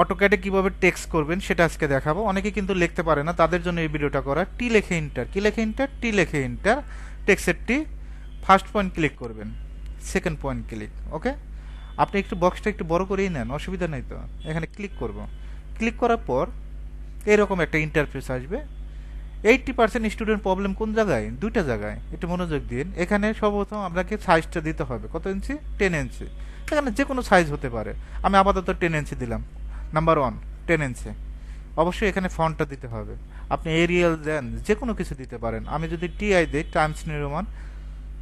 অটোক্যাডে কীভাবে টেক্সট করবেন সেটা আজকে দেখাবো। অনেকে কিন্তু লিখতে পারে না, তাদের জন্য এই ভিডিওটা করা। টি লেখে ইন্টার কি লেখে ইন্টার টি লেখে ইন্টার টেক্সের টি ফার্স্ট পয়েন্ট ক্লিক করবেন সেকেন্ড পয়েন্ট ক্লিক ওকে আপনি একটু বক্সটা একটু বড় করেই নেন, অসুবিধা নেই তো। এখানে ক্লিক করব। ক্লিক করার পর এরকম একটা ইন্টারফেস আসবে। এইটটি পার্সেন্ট স্টুডেন্ট প্রবলেম কোন জায়গায়? দুইটা জায়গায়। একটু মনোযোগ দিন। এখানে সর্বপ্রথম আপনাকে সাইজটা দিতে হবে। কত ইঞ্চি টেন ইঞ্চি এখানে যে কোনো সাইজ হতে পারে। আমি আপাতত টেন ইঞ্চি দিলাম। নাম্বার ওয়ান টেন ইঞ্চি অবশ্যই এখানে ফন্টটা দিতে হবে। আপনি এরিয়াল দেন যে কোনো কিছু দিতে পারেন। আমি যদি টিআই দিই টাইমস নির্মাণ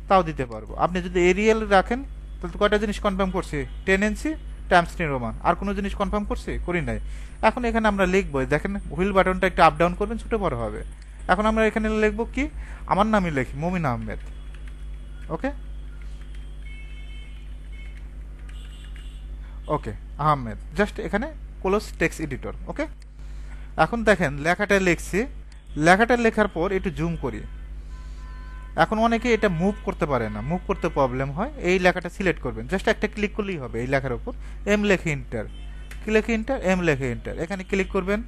তাও দিতে পারব। আপনি যদি এরিয়াল রাখেন, তাহলে কয়টা জিনিস কনফার্ম করছি? টেন ইঞ্চি টাইমস নির্মাণ আর কোনো জিনিস কনফার্ম করছি? করি নাই। এখন এখানে আমরা লিখব দেখেন হুইল বাটনটা একটু আপ ডাউন করবেন, ছোটো বড় হবে। এখন আমরা এখানে লিখব কি? আমার নামই লিখি, Momin Ahmed. Okay? Okay, Ahmed. Just এখানে ক্লোজ টেক্সট এডিটর ওকে এখন দেখেন, লেখাটা লিখছি। লেখাটা লেখার পর একটু জুম করি। এখন অনেকে এটা মুভ করতে পারে না। মুভ করতে প্রবলেম হয়, এই লেখাটা সিলেক্ট করবেন। জাস্ট একটা ক্লিক করলেই হবে এই লেখার উপর। এম লেখে ইন্টার ক্লিক ইন্টার এম লেখে ইন্টার এখানে ক্লিক করবেন।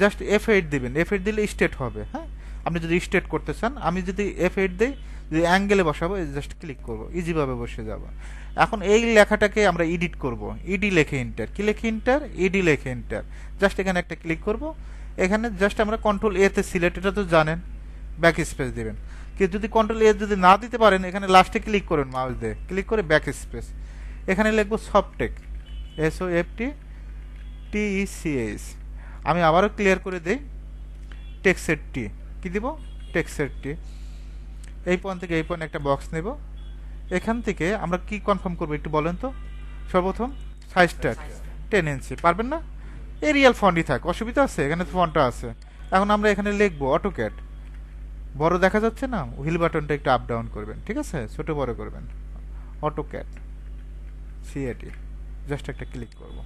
জাস্ট এফ এইট দিবেন। এফ এইট দিলে স্টেট হবে হ্যাঁ? আপনি যদি স্টেট করতে চান, আমি যদি এফ এইট দিই, যদি অ্যাঙ্গেলে বসাবো জাস্ট ক্লিক করব ইজিভাবে বসে যাব। এখন এই লেখাটাকে আমরা এডিট করব। ইডি লেখে ইন্টার কি লেখে ইন্টার ইডি লেখে ইন্টার জাস্ট এখানে একটা ক্লিক করব। এখানে জাস্ট আমরা কন্ট্রোল এতে সিলেক্ট এটা তো জানেন ব্যাক স্পেস দেবেন। কি যদি কন্ট্রোল এ যদি না দিতে পারেন, এখানে লাস্টে ক্লিক করেন মাউস দিয়ে। ক্লিক করে ব্যাক স্পেস এখানে লিখব Softech S O F T T E C S আমি আবারও ক্লিয়ার করে দিই টেক্সের টি কি দিব? টেক্সের টি এই পয়েন্ট থেকে এই পয়েন্ট একটা বক্স নেব। এখান থেকে আমরা কি কনফার্ম করব একটু বলেন তো? সর্বপ্রথম সাইজটা টেন ইঞ্চি পারবেন না? এরিয়াল ফন্টই থাক, অসুবিধা আছে, এখানে ফন্টটা আছে। এখন আমরা এখানে লিখব অটোক্যাট বড় দেখা যাচ্ছে না? হুইল বাটনটা একটু আপ ডাউন করবেন, ঠিক আছে? ছোট বড় করবেন। অটোক্যাট সিএটি জাস্ট একটা ক্লিক করব।